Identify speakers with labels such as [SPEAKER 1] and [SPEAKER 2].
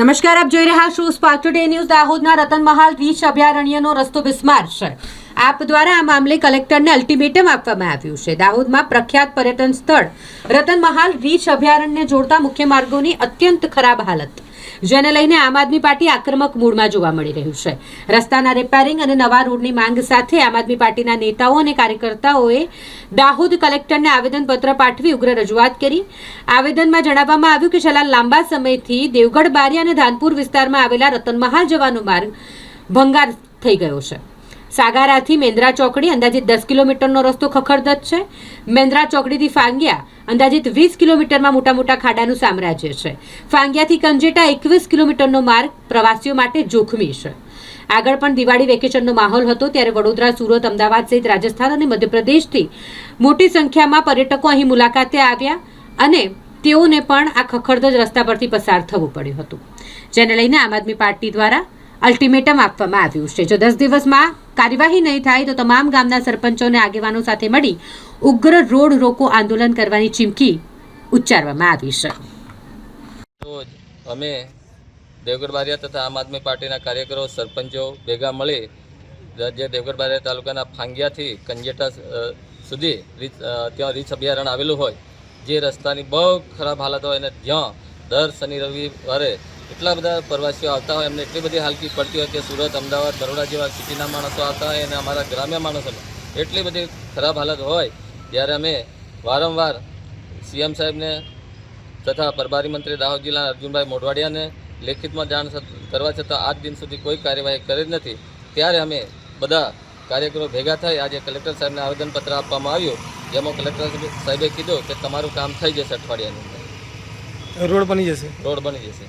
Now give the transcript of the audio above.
[SPEAKER 1] નમસ્કાર, આપ જોઈ રહ્યા છો સ્પાર્ક ટુડે ન્યૂઝ દાહોદના રતનમહાલ રીચ અભયારણ્યનો રસ્તો બિસ્માર છે. આપ દ્વારા આ મામલે કલેક્ટરને અલ્ટિમેટમ આપવામાં આવ્યું છે. દાહોદમાં પ્રખ્યાત પર્યટન સ્થળ રતનમહાલ રીચ અભયારણ્યને જોડતા મુખ્ય માર્ગોની અત્યંત ખરાબ હાલત. જેને લઈને આમ આદમી પાર્ટી આક્રમક મૂડમાં જોવા મળી રહ્યું છે. રસ્તાના રિપેરિંગ અને નવા રોડની માંગ સાથે આમ આદમી પાર્ટીના નેતાઓ અને કાર્યકર્તાઓએ દાહોદ કલેક્ટરને આવેદનપત્ર પાઠવી ઉગ્ર રજૂઆત કરી. આવેદનમાં જણાવવામાં આવ્યું કે છેલ્લા લાંબા સમયથી દેવગઢ બારિયા અને ધાનપુર વિસ્તારમાં આવેલા રતનમહાલ જવાનો માર્ગ ભંગાર થઈ ગયો છે. સાગારાથી મેંદ્રા ચોકડી, અંદાજિત દસ કિલોમીટરનો રસ્તો ખખડધજ છે. મેંદ્રા ચોકડીથી ફાંગિયા, અંદાજિત વીસ કિલોમીટરમાં મોટા મોટા ખાડાનું સામ્રાજ્ય છે. ફાંગિયાથી કંજેટા એકવીસ કિલોમીટરનો માર્ગ પ્રવાસીઓ માટે જોખમી છે. આગળ પણ દિવાળી વેકેશનનો માહોલ હતો ત્યારે વડોદરા, સુરત, અમદાવાદ સહિત રાજસ્થાન અને મધ્યપ્રદેશથી મોટી સંખ્યામાં પર્યટકો અહીં મુલાકાતે આવ્યા અને તેઓને પણ આ ખખડધજ રસ્તા પરથી પસાર થવું પડ્યું હતું. જેને લઈને આમ આદમી પાર્ટી દ્વારા અલ્ટિમેટમ આપવામાં આવ્યું છે. જો દસ દિવસમાં કાર્યવાહી નહીં થાય તો તમામ ગામના સરપંચોને આગેવાનો સાથે મળી ઉગ્ર રોડ રોકો આંદોલન કરવાની ચીમકી ઉચ્ચારવામાં આવી છે.
[SPEAKER 2] અમે દેવગઢ બારિયા તથા આમ આદમી પાર્ટીના કાર્યકરો, સરપંચો ભેગા મળી જે દેવગઢ બારિયા તાલુકાના ફાંગિયાથી કંજેટા સુધી રીત ત્યાં રીંછ અભયારણ્ય આવેલું હોય. જે રસ્તાની બહુ ખરાબ હાલત હોય અને જ્યાં દર શનિ રવિવારે એટલા બધા પ્રવાસીઓ આવતા હોય એમને એટલી બધી હાલકી પડતી હોય કે સુરત અમદાવાદ બરોડા જેવા સિટીના માણસો આવતા હોય અને અમારા ગ્રામ્ય માણસો એટલી બધી ખરાબ હાલત હોય ત્યારે અમે વારંવાર સીએમ સાહેબને તથા પ્રભારી મંત્રી દાહોદ જિલ્લા અર્જુનભાઈ મોઢવાડિયાને લેખિતમાં જાણ કરવા છતાં આજ દિન સુધી કોઈ કાર્યવાહી કરી જ નથી. ત્યારે અમે બધા કાર્યકરો ભેગા થઈ આજે કલેક્ટર સાહેબને આવેદનપત્ર આપવામાં આવ્યું. જેમાં કલેક્ટર સાહેબે કીધું કે તમારું કામ થઈ જશે અઠવાડિયાની અંદર.
[SPEAKER 3] રોડ બની જશે?
[SPEAKER 2] રોડ બની જશે.